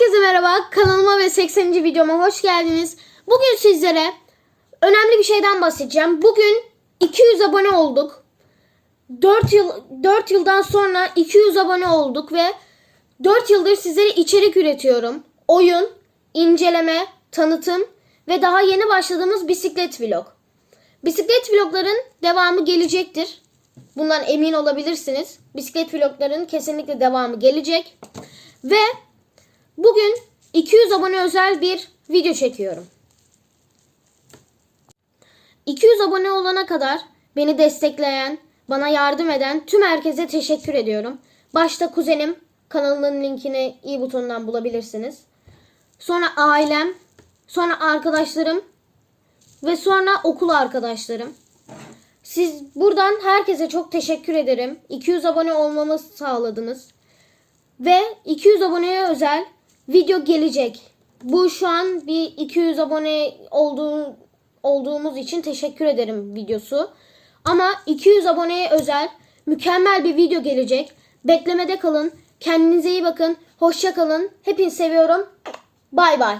Herkese merhaba. Kanalıma ve 80. videoma hoş geldiniz. Bugün sizlere önemli bir şeyden bahsedeceğim. Bugün 200 abone olduk. 4 yıl 4 yıldan sonra 200 abone olduk ve 4 yıldır sizlere içerik üretiyorum. Oyun, inceleme, tanıtım ve daha yeni başladığımız bisiklet vlog. Bisiklet vlogların devamı gelecektir. Bundan emin olabilirsiniz. Bisiklet vlogların kesinlikle devamı gelecek. Ve bugün 200 abone özel bir video çekiyorum. 200 abone olana kadar beni destekleyen, bana yardım eden tüm herkese teşekkür ediyorum. Başta kuzenim, kanalının linkini i butonundan bulabilirsiniz. Sonra ailem, sonra arkadaşlarım ve sonra okul arkadaşlarım. Siz buradan herkese çok teşekkür ederim. 200 abone olmamı sağladınız. Ve 200 aboneye özel video gelecek. Bu şu an bir 200 abone olduğu, olduğumuz için teşekkür ederim videosu. Ama 200 aboneye özel mükemmel bir video gelecek. Beklemede kalın. Kendinize iyi bakın. Hoşça kalın. Hepinizi seviyorum. Bay bay.